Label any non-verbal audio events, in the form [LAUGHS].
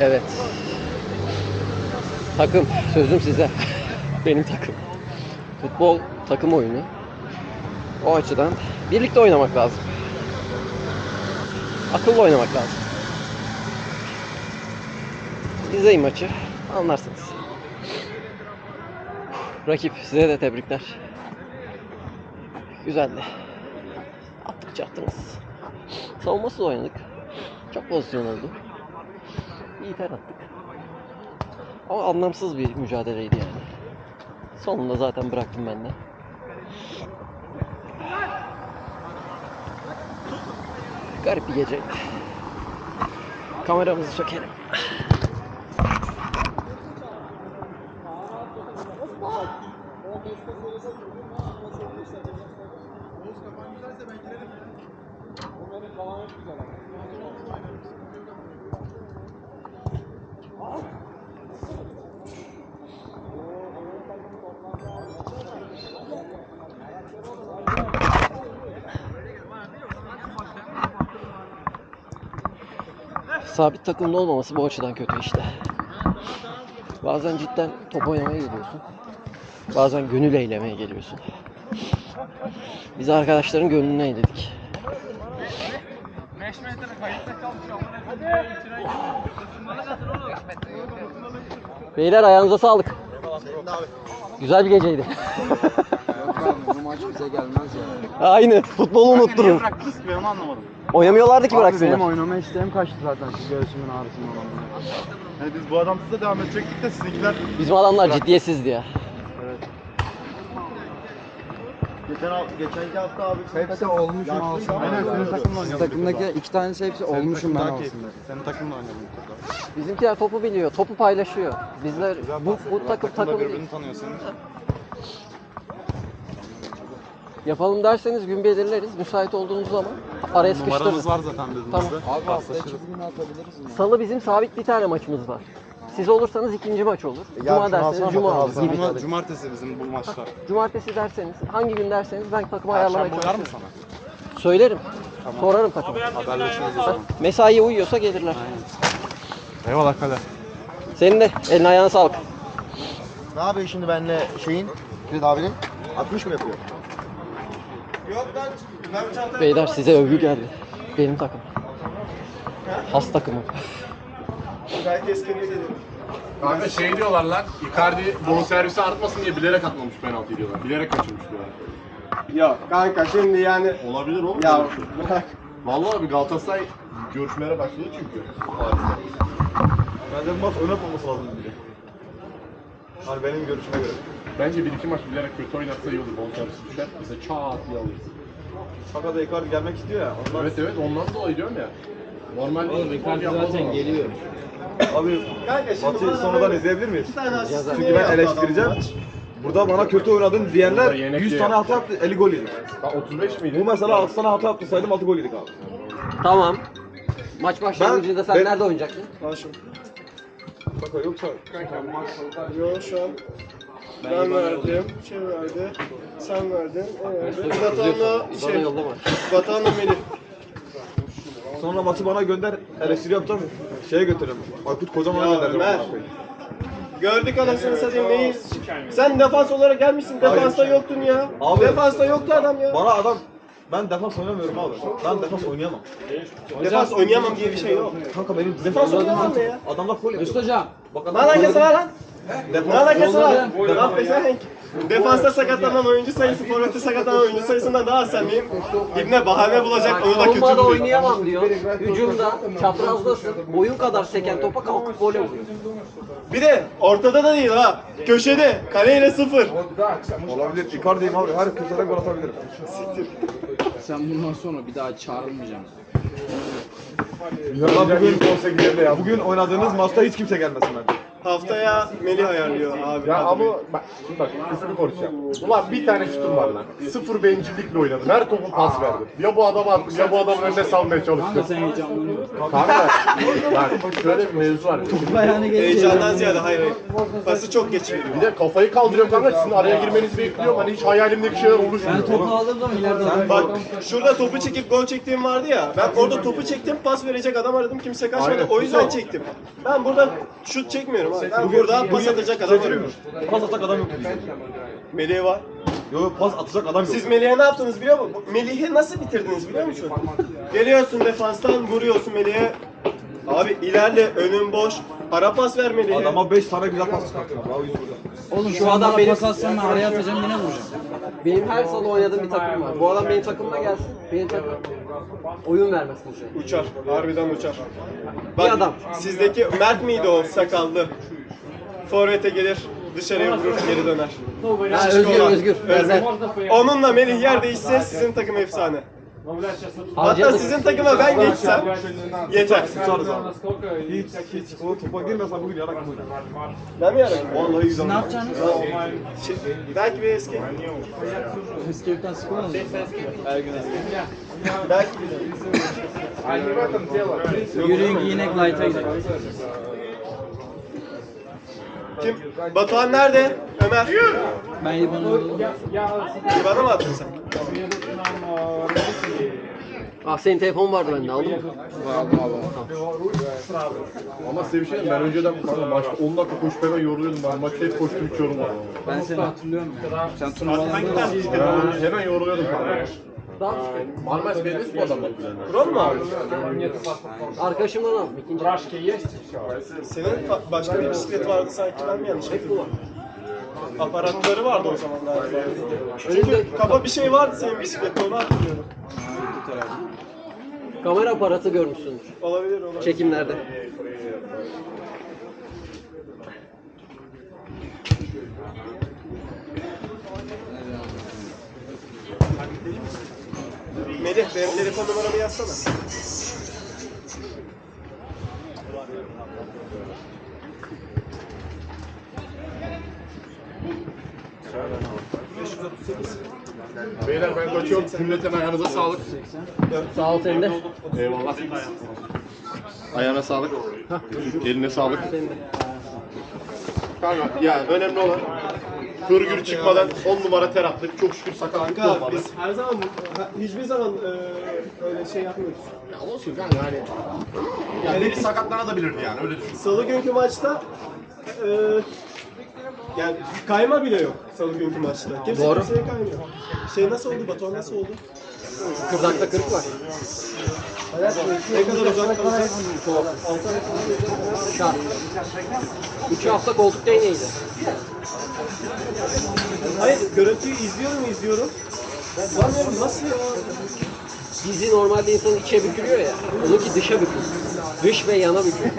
Evet. Takım. Sözüm size. [LAUGHS] Benim takım. Futbol takım oyunu. O açıdan birlikte oynamak lazım. Akıllı oynamak lazım. İzleyin maçı. Anlarsınız. Rakip size de tebrikler. Güzeldi. Attıkça attınız. Savunmasız oynadık. Çok pozisyon oldu. İyi ter attık. Ama anlamsız bir mücadeleydi yani. Sonunda zaten bıraktım ben de. Garip bir geceydi. Kameramızı sökelim. Sabit takımda olmaması bu açıdan kötü işte. Bazen cidden top oynamaya geliyorsun. Bazen gönül eylemeye geliyorsun. Biz arkadaşların gönlünü eyledik. 5 metre kayıtta kalmış amına Beyler ayağınıza sağlık. Güzel bir geceydi. Bu maç bize gelmez ya. Aynı. Futbolu unutturur. bıraktınız ki ben onu anlamadım. Oynamıyorlardı ki Abi bıraksınlar. benim oynama isteğim kaçtı zaten şu göğsümün ağrısından. Hani biz bu adamsızla devam edecektik de sizinkiler Bizim adamlar ciddiyetsizdi ya. geçen geçenki hafta abi Hepsi olmuşum alsın. Aynen senin takımla Sizin takımdaki iki tanesi hepsi olmuşum ben alsın. Senin takımla oynadım. Bizimkiler topu biliyor, topu paylaşıyor. Bizler bu, bu takım takım değil. birbirini tanıyorsunuz. Yapalım derseniz gün belirleriz. Müsait olduğunuz zaman araya sıkıştırırız. Numaramız var zaten bizimizde. Tamam. Abi hafta atabiliriz mi? Salı bizim sabit bir tane maçımız var. Siz olursanız ikinci maç olur. Cuma derseniz cuma olur gibi. Ama cumartesi bizim bu maçlar. [LAUGHS] Cumartesi derseniz, hangi gün derseniz ben takımı Perşembe ayarlamaya uyar mı çalışırım. sana? Söylerim. Sorarım takıma. Haberleşiriz o zaman. Mesai uyuyorsa gelirler. Eyvallah kale. Senin de eline ayağına sağlık. Ne yapıyor şimdi benle şeyin? Fred abinin? 60 mı yapıyor? Beyler size övgü geldi. Benim takım. Has takımım. Kanka şey diyorlar lan, Icardi bonservisi artmasın diye bilerek atmamış penaltı diyorlar. Bilerek kaçırmış diyorlar. Yok kanka şimdi yani Olabilir oğlum. ya bırak. Vallahi bir Galatasaray görüşmelere başladı çünkü. Bence bu maç oynatmaması lazım diye. Hani benim görüşüme göre. Bence bir iki maç bilerek kötü oynatsa iyi olur. Bonservisi düşer. Mesela çat diye alırız. Fakat Icardi gelmek istiyor ya. Ondan Evet evet ondan dolayı diyorum ya. Normalde Icardi zaten geliyor. Abi Kanka şimdi maçı bana sonradan böyle izleyebilir miyiz? Bir tane asist Çünkü ben eleştireceğim. Burada bana kötü oynadın Burada diyenler yenek 100 ye. tane hata yaptı, 50 gol yedik. Ha 35 miydi? Bu mesela 6 tane hata yaptırsaydım 6 gol yedik abi. Tamam. Maç başlangıcında sen ben- nerede oynayacaktın? Bak yoksa Yok şu an ben verdim, şey verdi, sen verdin, o verdi. Vatanla şey, vatanla Melih. sonra maçı bana gönder, eleştiri yapacağım. Şeye götürürüm. Aykut kocaman Ya göndereceğim. Ömer. Gördük anasını satayım neyi? Sen defans olarak gelmişsin, defansta yoktun ya. Abi. Defansta yoktu adam ya. Bana adam ben defans oynamıyorum abi. Ben defans oynayamam. Defans oynayamam diye bir şey yok. Kanka benim Defans oynayamam ya? Adamlar gol yapıyor. hocam. Bak Ne alakası var lan? Ne alakası var? Defans- Lan pezevenk. Defansta sakatlanan oyuncu sayısı, forvette sakatlanan oyuncu sayısından daha az sen miyim? İbne bahane bulacak, onu da kötü Savunmada buluyor. oynayamam diyor. Hücumda çaprazdasın. Boyun kadar seken topa kalkıp gol oluyor. Bir de ortada da değil ha. Köşede, kaleyle sıfır. Olabilir. Icardi'yim abi. Her köşeden gol atabilirim. Sen bundan sonra bir daha çağrılmayacaksın. Ya bugün, bugün oynadığınız maçta hiç kimse gelmesin bence. Haftaya Melih ayarlıyor abi. Ya ama bak, şimdi bak kısmını konuşacağım. Ulan bir tane şutum var lan. Sıfır bencillikle oynadım. Her topu pas verdim. Ya bu adama attım ya bu adamın önüne salmaya Kanka çalıştım. sen heyecanlanıyorsun. Kanka bak şöyle bir mevzu var. Ayağını gelince Heyecandan ziyade hayır hayır. Pası çok geç veriyor. Bir de kafayı kaldırıyorum kanka sizin araya girmenizi bekliyorum. Hani hiç hayalimdeki şeyler Ben oluşmuyor. topu aldığım zaman ileride Bak şurada topu çekip gol çektiğim vardı ya. Ben orada topu çektim, pas verecek adam aradım. Kimse kaçmadı. O yüzden çektim. Ben burada şut çekmiyorum Ben burada pas atacak adam arıyorum. Pas atacak adam yok bizde. Melih var. Yok pas atacak adam yok. Siz Melih'e ne yaptınız biliyor musun? Melih'i nasıl bitirdiniz biliyor musun? Geliyorsun defanstan vuruyorsun Melih'e. Abi ilerle önün boş. Ara pas ver Melih'e. Adama 5 tane güzel pas Yusuf. Oğlum Şu adam pas atsan araya atacağım yine vuracağım. Benim her salı oynadığım bir takım var. Bu adam benim takımıma gelsin. Benim takım oyun vermez kimseye. Uçar. Harbiden uçar. Bir adam. Sizdeki Mert miydi o sakallı? Forvet'e gelir. Dışarıya vurur geri döner. Ha, Şişko Özgür, olan. Özgür. Benzer. Onunla Melih yer değişse sizin takım efsane. Hatta sizin takıma ben geçsem yeter. Tutarız abi. Hiç hiç o topa girmesen bugün yarak oynar. Ben mi yararım? Vallahi güzel. Ne yapacaksınız? Şey, belki bir eski. Escape'den skor alın. Belki Yürüyün giyinek light'a gidelim. kim? Batuhan nerede? Ömer. Ben İban'ı. İban'a mı attın sen? Ah senin telefon vardı bende aldın mı? Ama size bir şey diyeyim, ben önceden kanka maçta 10 dakika koşup hemen yoruluyordum. Ben maçta hep koştum hiç yorulmadım. Ben seni hatırlıyorum ya. Sen turnuvalarda da Ben hemen yoruluyordum kanka. Marmaris Belediyesi bu adam bak. Kron mu abi? Arkadaşımdan aldım ikinci. Senin başka bir bisiklet vardı sanki ben mi yanlış hatırlıyorum? Aparatları vardı o zaman galiba. Çünkü kaba bir şey vardı senin bisiklette onu hatırlıyorum. Kamera aparatı görmüşsündür. Olabilir olabilir. Çekimlerde. Melih benim telefon numaramı yazsana. Beyler ben kaçıyorum. Cümleten ayağınıza sağlık. Sağ ol senin de. Eyvallah. Ayağına sağlık. Eline sağlık. Kanka ya önemli olan hırgür çıkmadan 10 numara ter attık. Çok şükür sakatlık Kanka olmadı. biz her zaman hiçbir zaman e, öyle şey yapmıyoruz. Ya olsun kanka hani. Ya biri sakatlanabilirdi yani öyle düşün. Salı günkü maçta e, yani kayma bile yok salı günkü maçta. Kimse Doğru. kimseye kaymıyor. Şey nasıl oldu Batuhan nasıl oldu? Kırdakta kırık var. Ne kadar uzak kalacak? Şart. İki hafta koltuk değneğiydi. Hayır görüntüyü izliyorum izliyorum. Ben sanmıyorum nasıl ya? Dizi normalde insanın içe bükülüyor ya. Onunki dışa bükülüyor. Dış ve yana bükülüyor.